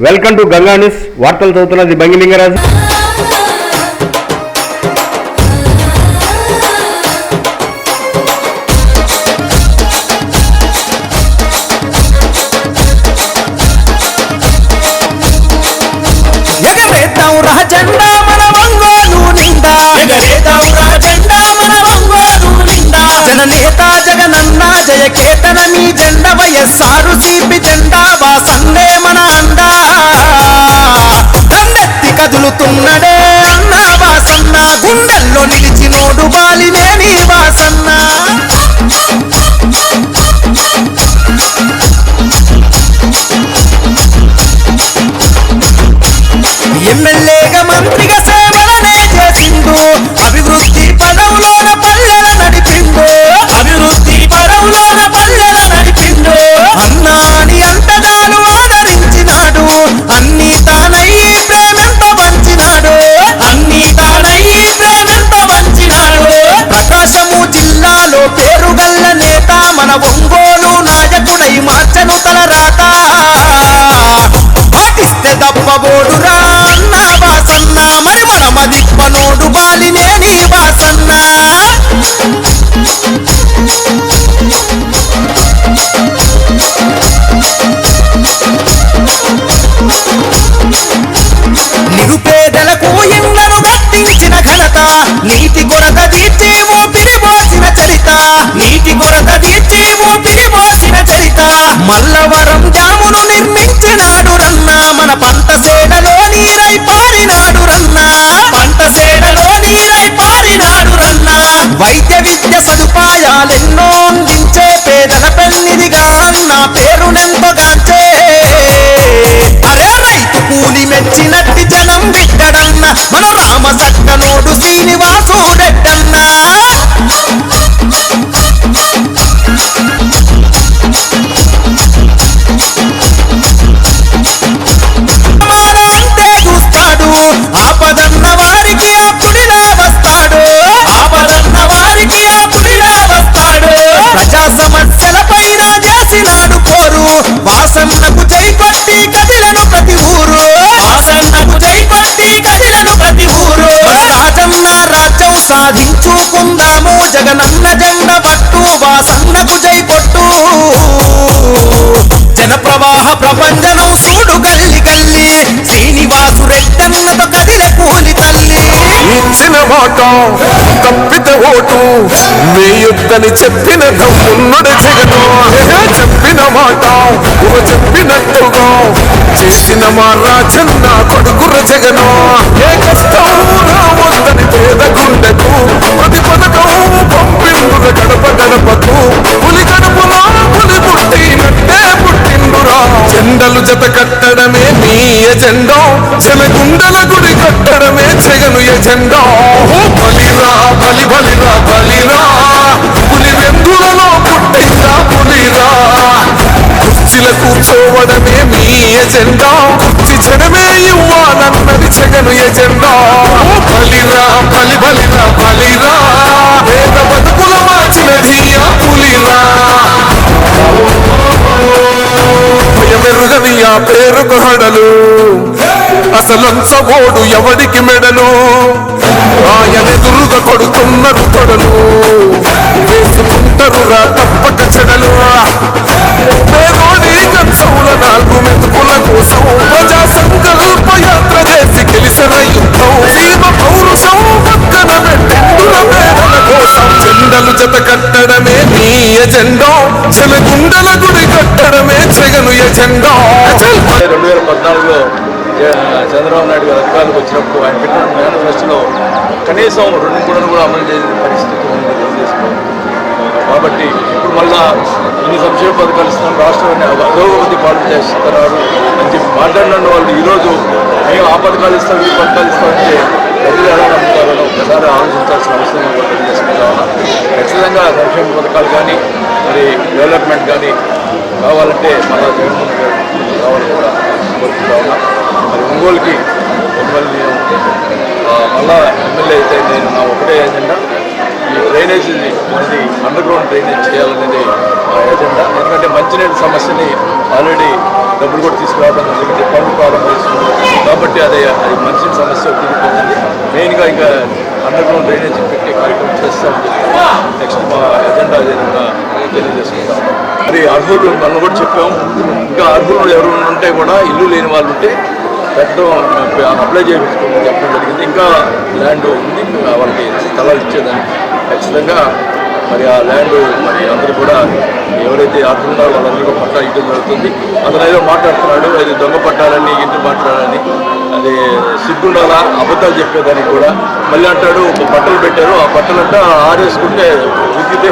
Welcome to Ganga news వార్తలు చదువుతున్నది బంగిలింగరాజు ఎగరేద్దాం రా కదులుతున్నడే మల్లవరం ప్రవాహ ప్రపంచనం సూడు గల్లి గల్లి శ్రీనివాసు రెడ్డన్నతో కదిలే కూలి తల్లి. ఇచ్చిన మాట తప్పిత ఓటు మీ యుద్ధని చెప్పిన దమ్మున్నడు జగను చెప్పిన మాట ఒక చెప్పినట్టుగా చేసిన మా రాజన్న కొడుకుర జగను. ఏ కష్టం రావద్దని పేద గుండెకు ప్రతి పథకం పంపిండుర గడప గడపకు. ఎజెండా? కుర్చీ జనమే ఇవ్వాలన్నది జగను ఎజెండా? బలిరా బలి బలిరా బలిరా. పేద బతుకుల మార్చినది ఆ పులిరా. భయమెరుగని ఆ పేరుకు హడలు. అసలంచబోడు ఎవడికి మెడలు? ఆయన ఎదురుగా కొడుతున్నారు తొడలు చంద్రబాబు నాయుడు గారు అధికారులకు వచ్చినప్పుడు ఆయన పెట్టిన మేనిఫెస్టోలో కనీసం రెండు మూడు కూడా అమలు చేసిన పరిస్థితి ఉంది కాబట్టి ఇప్పుడు మళ్ళా ఇన్ని సంక్షేమ పథకాలు ఇస్తున్నాం రాష్ట్రాన్ని అధోగతి పాటు చేస్తున్నారు అని చెప్పి మాట్లాడిన వాళ్ళు ఈరోజు మేము ఆ పథకాలు ఇస్తాం ఈ పథకాలు ఇస్తామంటే ప్రజలు ఎలా నమ్ముతారో ఒకసారి ఆలోచించాల్సిన అవసరం కూడా తెలియజేసుకుంటా ఖచ్చితంగా సంక్షేమ పథకాలు కానీ మరి డెవలప్మెంట్ కానీ కావాలంటే మళ్ళా జగన్మోహన్ గారు కావాలని కూడా కోరుకుంటా మరి ఒంగోలుకి మిమ్మల్ని నేను మళ్ళా ఎమ్మెల్యే అయితే నేను నా ఒకటే ఏజెండా ఈ డ్రైనేజ్ మనది అండర్ గ్రౌండ్ డ్రైనేజ్ చేయాలనేది మా ఏజెండా ఎందుకంటే మంచినీటి సమస్యని ఆల్రెడీ డబ్బులు కూడా తీసుకురావడం జరిగింది పనులు ప్రారంభిస్తుంది కాబట్టి అదే అది మంచి సమస్య తీరిపోతుంది. మెయిన్గా ఇంకా అండర్ గ్రౌండ్ డ్రైనేజ్ పెట్టే కార్యక్రమం చేస్తాం నెక్స్ట్ మా ఎజెండా ఏదైనా తెలియజేసుకుంటాం. మరి అర్హులు మనం కూడా చెప్పాము. ఇంకా అర్హులు ఎవరు ఉంటే కూడా ఇల్లు లేని వాళ్ళు ఉంటే పెద్ద అప్లై చేయించుకోమని చెప్పడం జరిగింది. ఇంకా ల్యాండ్ ఉంది. వాళ్ళకి స్థలాలు ఇచ్చేదానికి ఖచ్చితంగా మరి ఆ ల్యాండ్ మరి అందరూ కూడా ఎవరైతే అర్థున్నారో వాళ్ళందరూ కూడా పట్టా ఇవ్వడం జరుగుతుంది. అతను ఏదో మాట్లాడుతున్నాడు. అది దొంగ పట్టాలని ఇంటి మాట్లాడాలని. అది సిగ్గుండాలా అబద్ధాలు చెప్పేదానికి కూడా. మళ్ళీ అంటాడు ఒక బట్టలు పెట్టారు. ఆ బట్టలంతా ఆరేసుకుంటే ఉతికితే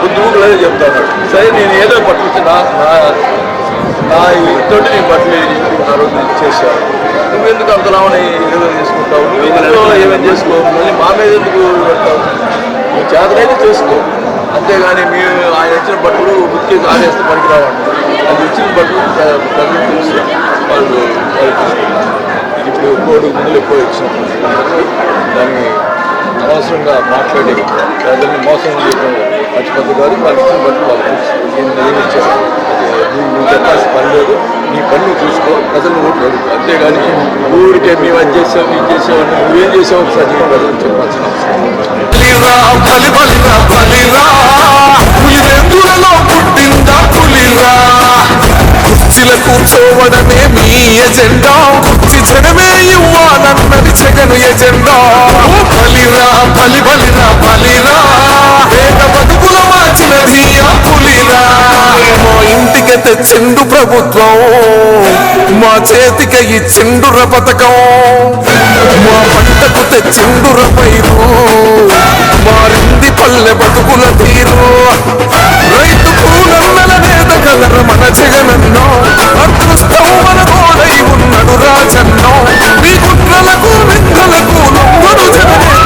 బుద్ధిముఖులనే చెప్తాడు. సరే నేను ఏదో పట్టుకొచ్చి నా నా నా తోటి నేను బట్టలు ఆ రోజు చేశాను నువ్వెందుకు అంతలామని ఏదో చేసుకుంటావు? నువ్వు ఏమేమి చేసుకో? మళ్ళీ మా మీద ఎందుకు పెడతావు? నువ్వు చేతనైతే చేసుకో. అంతేగాని మేము ఆయన ఇచ్చిన బట్టలు ఉతికి ఆరేస్తే పనికి రావండి. అది ఇచ్చిన బట్టలు ప్ర- ప్రజలు చూసి వాళ్ళు వాళ్ళు ఇప్పుడు కోడి ముందులు ఎక్కువ ఇచ్చినప్పుడు దాన్ని అనవసరంగా మాట్లాడి ప్రజల్ని మోసం చేయడం మంచి పద్ధతి కాదు వాళ్ళు ఇచ్చిన బట్టలు వాళ్ళు ఏమి ఇచ్చారు? నువ్వు చెప్పాల్సిన పని లేదు. నీ పని చూసుకో. ప్రజలు ఓట్లు అడుగు అంతేగాని ఊరికే మేము అది చేసాం ఇది చేసాం అంటే నువ్వేం చేసావు ఒకసారి ప్రజలు చెప్పాల్సిన అవసరం కూర్చోవడమే మీ ఎజెండా. కుర్చి జనమే ఇవ్వాలన్నది జగను ఎజెండా. బలిరా బలి బలిరా బలిరా అప్పుల మార్చినది ఆ మా ఇంటికైతే చెండు ప్రభుత్వం. మా చేతికి చెండుర పథకం. మా పంటకు తెచ్చిండుర పైరు. మారింది పల్లె బతుకుల తీరు. రైతు పూలన్నల నేత కలర మన జగనన్నో. అదృష్టం మన తోడై ఉన్నడు రాజన్నో. మీ కుట్రలకు నిందలకు లొంగడు జగనేతరా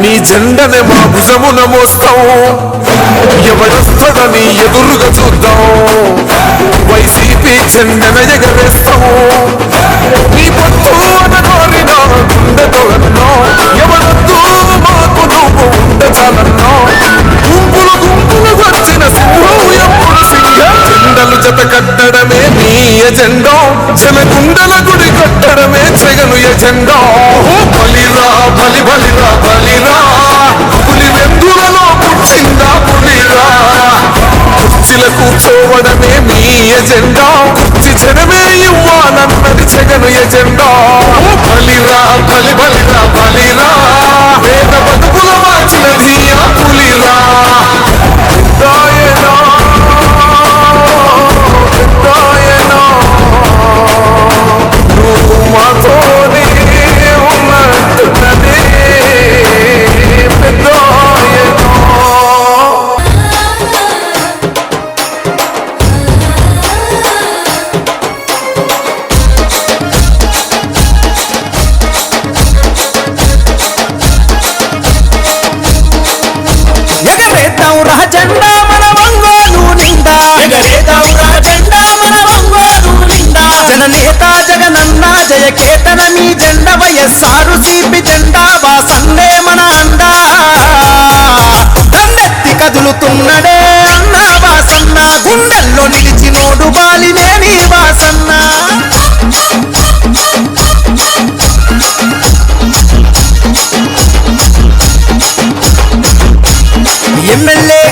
నీ జెండనే మా భుజమున మోస్తాం ఎవడొస్తాడని ఎదురుగా చూద్దాం వైసీపీ జెండన ఎగరేస్తాం నీ పొత్తు అనగోరిన గుండెతో అన్నో. ఎవడొద్దు మాకు నువ్వు ఉండ చాలన్నో గుంపులు గుంపులు వచ్చిన సింహం జత కట్టడమే మీ ఎజెండో. జనగుండల గుడి కట్టడమే జగను ఎజెండా. బలిరా బలి బలిరా. బలిరా పులి వెందులలో పుట్టిందా పులిరా. కుర్చీల కూర్చోవడమే మీ ఎజెండా. కుర్చీ జనమే ఇవ్వాలన్నది జగను ఎజెండా. బలిరా వైఎస్ఆర్ సిపి జెండా వాసన్నే మన అండా. దండెత్తి కదులుతున్నడే. అన్న వాసన్న గుండెల్లో నిలిచినోడు బాలినేని వాసన్న. ఎమ్మెల్యే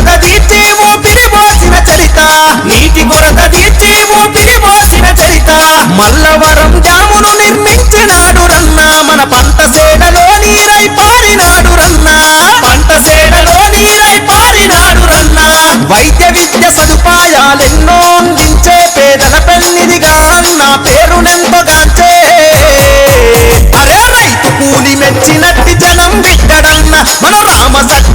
కొరత తీర్చి ఊపిరి పోసిన చరిత. నీటి కొరత తీర్చి ఊపిరి పోసిన చరిత. మల్లవరం జామును నిర్మించినాడు రన్న. మన పంట సేడలో నీరై పారినాడు రన్న. పంట సేడలో నీరై పారినాడు రన్న. వైద్య విద్య సదుపాయాలెన్నో అందించే పేదల పెళ్ళిదిగా అన్న పేరునెంతగాంచే అరే రైతు కూలి మెచ్చినట్టి జనం బిడ్డడన్న మన రామ సక్క